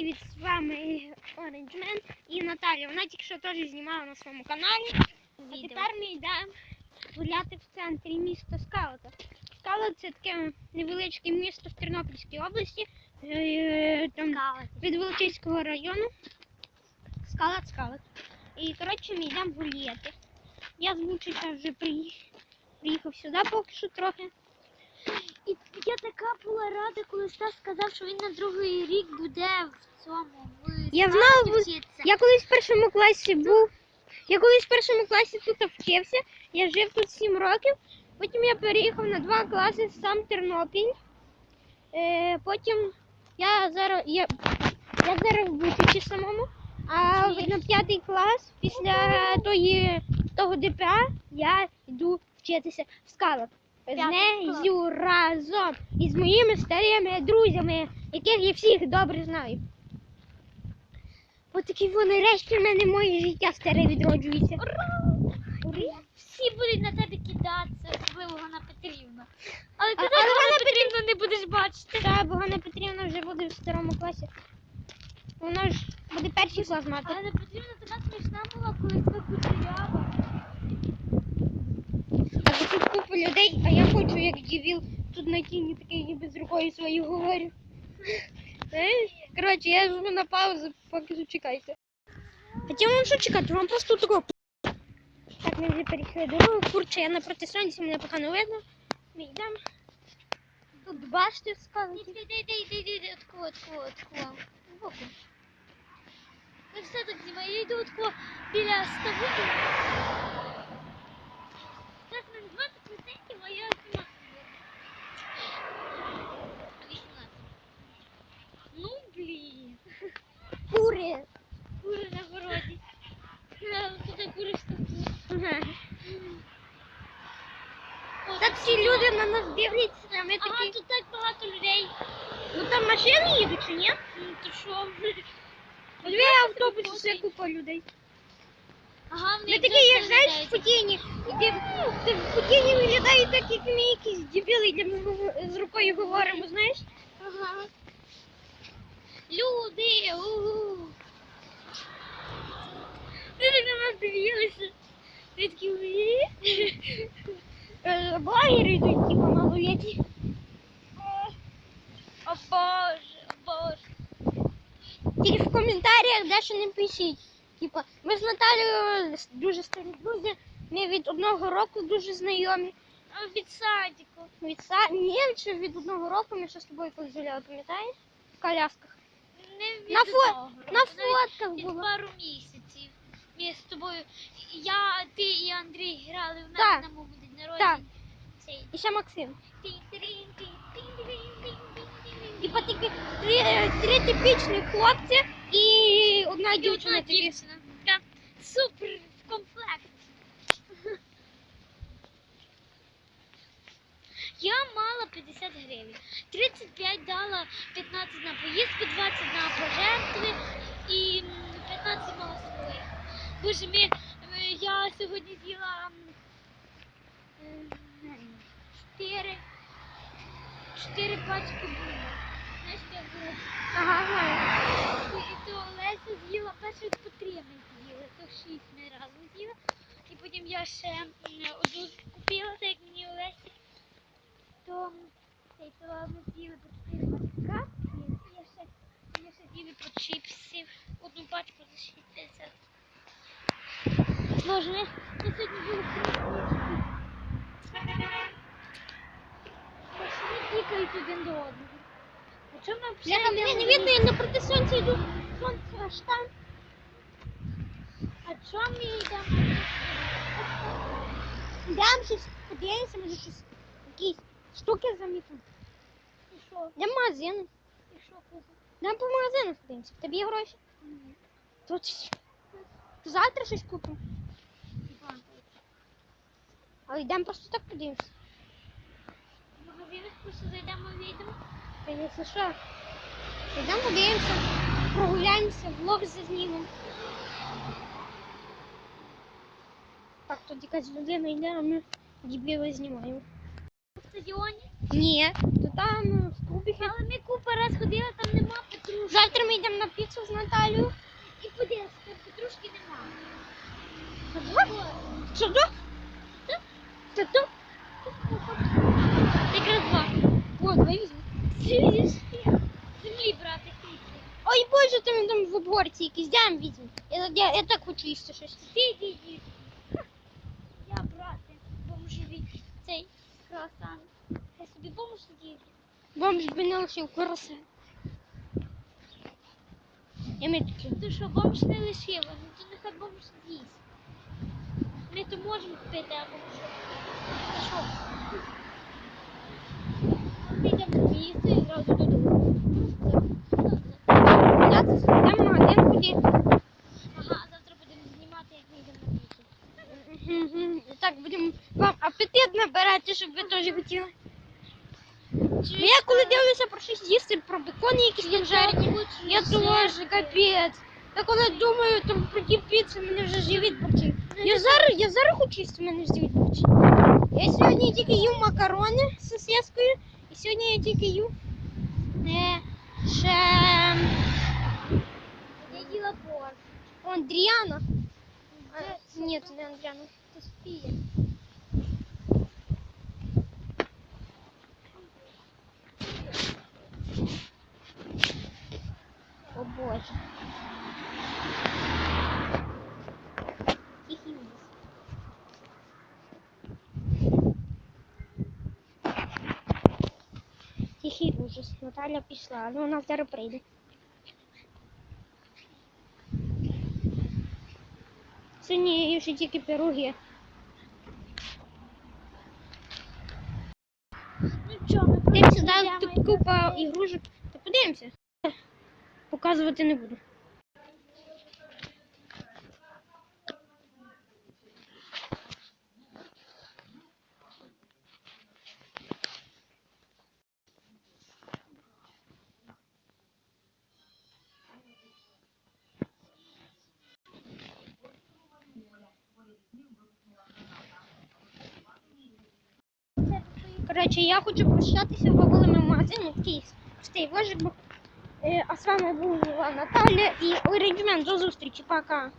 привіт! З вами Orange Man і Наталя. Вона тільки що теж знімала на своєму каналі. А тепер ми йдемо гуляти в центрі міста Скалата. Скалат це таке невеличке місто в Тернопільській області, е, там від Волочиського району. Скалат, скалат. І коротше ми йдемо гуляти. Я звучився вже приїхав сюди поки що трохи. Я така була рада, коли Стас сказав, що він на другий рік буде в цьому. В Я знала, вчитися. Я колись в першому класі був. Я колись в першому класі тут вчився. Я жив тут 7 років. Потім я переїхав на два класи в сам Тернопіль. Е, потім я зараз я, я зараз в Бучичі самому. А на п'ятий клас після тої, того ДПА я йду вчитися в скалах. З нею разом із моїми старими друзями, яких я всіх добре знаю. Ось такі вони решті в мене моє життя старе відроджується. Всі будуть на тебе кидатися, особливо Ганна Петрівна. Але ти так але Ганна Петрівну не будеш бачити. Та, бо Ганна Петрівна вже буде в старому класі. Вона ж буде перший клас мати. Ганна Петрівна така смішна була, коли така кучерява. Купа людей, а я хочу, як дівіл, тут на тіні такий ніби з рукою свою говорю. Коротше, я жму на паузу, поки що чекайте. Хоча вам що чекати, вам просто тако. Так, ми вже перейшли дорогу. Курче, я напроти сонця, мене погано видно. Ми йдемо. Тут бачите, сказати. Іди, іди, іди, іди, іди, отко, отко, отко. Збоку. Ми все так знімаємо. Я йду отко біля ставу. Зараз мене 20%, а я 17. 18. Ну, блін. Кури. Кури на городі. Е, Тут кури штуки. Ага. Так всі люди на нас дивляться, а ми Ага, такі. тут так багато людей. Ну там машини їдуть чи ні? Ну, то що? Дві автобуси, все купа людей. Ага, Ми такі їжджають в Путіні, і ти, ти в Путіні виглядає так, як ми якісь дебіли, де ми з рукою говоримо, знаєш? Ага. Люди! у Ти так на нас дивилися. Ти такі «Уї». Е, Блогери йдуть, типу, малолетні. О боже, о боже. Тільки в коментарях дещо не пишіть. Типу, ми з Наталією дуже старі друзі, ми від одного року дуже знайомі. А від садіку. Від са... Ні, чи від одного року ми ще з тобою колись пам'ятаєш? В колясках. Не від На фо- одного року, На фотках від було. пару місяців. Ми з тобою, я, ти і Андрій грали в Так. нас на моєму народження. Цей. І ще Максим. Типа такі три, три типічних хлопці і одна дівчина одна дівчина. Така супер комплект. Я мала 50 гривень. 35 дала 15 на поїздку, 20 на пожертви і 15 мала своїх. Боже, ми, ми- я сьогодні з'їла 4, 4 пачки булок. Знаєш, як було? Ага, знаю. І то Леся з'їла перших по три ми з'їли, то шість ми разом з'їли. І потім я ще одну купила, так як мені Олесі, то, цей, то ми з'їли по чотири пачка. І я ще, я ще з'їли по чіпсів, одну пачку за 60. Боже, ми, сьогодні були тікають один до одного. А чому нам ми Бляха, мене не видно, я напроти сонця йду. Сонце аж там. А чому ми йдемо? Дам щось, подивимося, може щось, якісь штуки замітимо. І що? Дам магазин. І що казав? Дам по магазину, подивимося. В Тебе є гроші? Тут то завтра щось купимо. Але йдемо просто так подивимося. В магазинах просто зайдемо і вийдемо. Та якщо що, йдемо подивимося, прогуляємося, влог зазнімемо. Так, тут якась людина йде, а ми дібіли знімаємо. На стадіоні Ні, то там е, в клубі. Але ми купа раз ходили, там нема петрушки. Завтра ми йдемо на піцу з Наталією. І подивися, там петрушки нема. Що то? Що то? Землі брати. Ой, боже, там, там в обгорці якісь, дям візьмемо. Я, я, я так хочу їсти щось. Ти йди. Я брати бомжеві цей круасан. Я собі бомж сидів. Бомж би не лишив коросе. Я ми такі. То що бомж не лишив, ну то нехай бомж з'їсть. Ми то можемо купити, а бомж. Та? теж хотіли. Ну, Я коли дивлюся про щось їсти, про бекони якісь там жарені, я теж капець. Я коли думаю там про ті піци, мене вже живіт бурчить. Я зараз, я зараз хочу їсти, мене ж живіт бурчить. Я сьогодні тільки їв макарони з сосискою, і сьогодні я тільки їв е, ще Я їла борщ. у Андріана. Це- А, Ні, це не Андріана. Це Софія. Ужас. Наталя пішла, але вона зараз прийде. Сьогодні я ще тільки пироги. Ну чого, ми Дивимося, да, тут купа ігрушок. Та подивимося. Показувати не буду. Коротше, я хочу прощатися, бо коли ми в магазині в простий вожик. Е, А з вами була Наталя і Оріджмен. До зустрічі, пока.